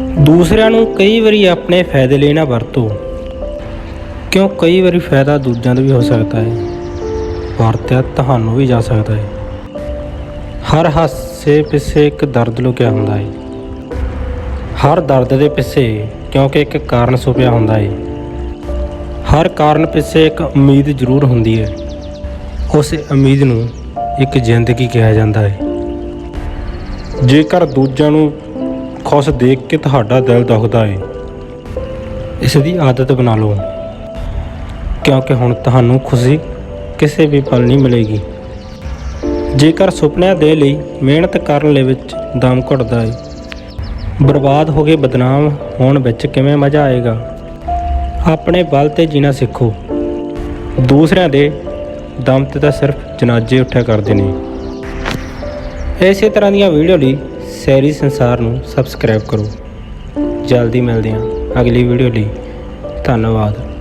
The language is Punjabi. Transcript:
ਦੂਸਰਿਆਂ ਨੂੰ ਕਈ ਵਾਰੀ ਆਪਣੇ ਫਾਇਦੇ ਲਈ ਨਾ ਵਰਤੋ। ਕਿਉਂ ਕਈ ਵਾਰੀ ਫਾਇਦਾ ਦੂਜਿਆਂ ਦਾ ਵੀ ਹੋ ਸਕਦਾ ਹੈ। ਵਰਤਿਆ ਤੁਹਾਨੂੰ ਵੀ ਜਾ ਸਕਦਾ ਹੈ। ਹਰ ਹਾਸੇ ਪਿੱਛੇ ਇੱਕ ਦਰਦ ਲੁਕਿਆ ਹੁੰਦਾ ਹੈ। ਹਰ ਦਰਦ ਦੇ ਪਿੱਛੇ ਕਿਉਂਕਿ ਇੱਕ ਕਾਰਨ ਛੁਪਿਆ ਹੁੰਦਾ ਹੈ। ਹਰ ਕਾਰਨ ਪਿੱਛੇ ਇੱਕ ਉਮੀਦ ਜ਼ਰੂਰ ਹੁੰਦੀ ਹੈ। ਉਸ ਉਮੀਦ ਨੂੰ ਇੱਕ ਜ਼ਿੰਦਗੀ ਕਿਹਾ ਜਾਂਦਾ ਹੈ। ਜੇਕਰ ਦੂਜਿਆਂ ਨੂੰ ਖੁਸ਼ ਦੇਖ ਕੇ ਤੁਹਾਡਾ ਦਿਲ ਦੁਖਦਾ ਏ। ਇਸ ਦੀ ਆਦਤ ਬਣਾ ਲਓ। ਕਿਉਂਕਿ ਹੁਣ ਤੁਹਾਨੂੰ ਖੁਸ਼ੀ ਕਿਸੇ ਵੀ ਪਲ ਨਹੀਂ ਮਿਲੇਗੀ। ਜੇਕਰ ਸੁਪਨਿਆਂ ਦੇ ਲਈ ਮਿਹਨਤ ਕਰਨ ਲਈ ਵਿੱਚ ਦਮ ਘੁੱਟਦਾ ਹੈ ਬਰਬਾਦ ਹੋ ਕੇ ਬਦਨਾਮ ਹੋਣ ਵਿੱਚ ਕਿਵੇਂ ਮਜ਼ਾ ਆਏਗਾ? ਆਪਣੇ ਬਲ ਤੇ ਜੀਣਾ ਸਿੱਖੋ। ਦੂਸਰਿਆਂ ਦੇ ਦਮ ਤੇ ਤਾਂ ਸਿਰਫ ਜਨਾਜ਼ੇ ਉੱਠਿਆ ਕਰਦੇ ਨੇ। ਇਸੇ ਤਰ੍ਹਾਂ ਦੀਆਂ ਵੀਡੀਓ ਲਈ ਸੈਰੀ ਸੰਸਾਰ ਨੂੰ ਸਬਸਕ੍ਰਾਈਬ ਕਰੋ। ਜਲਦੀ ਮਿਲਦੇ ਹਾਂ ਅਗਲੀ ਵੀਡੀਓ ਲਈ। ਧੰਨਵਾਦ।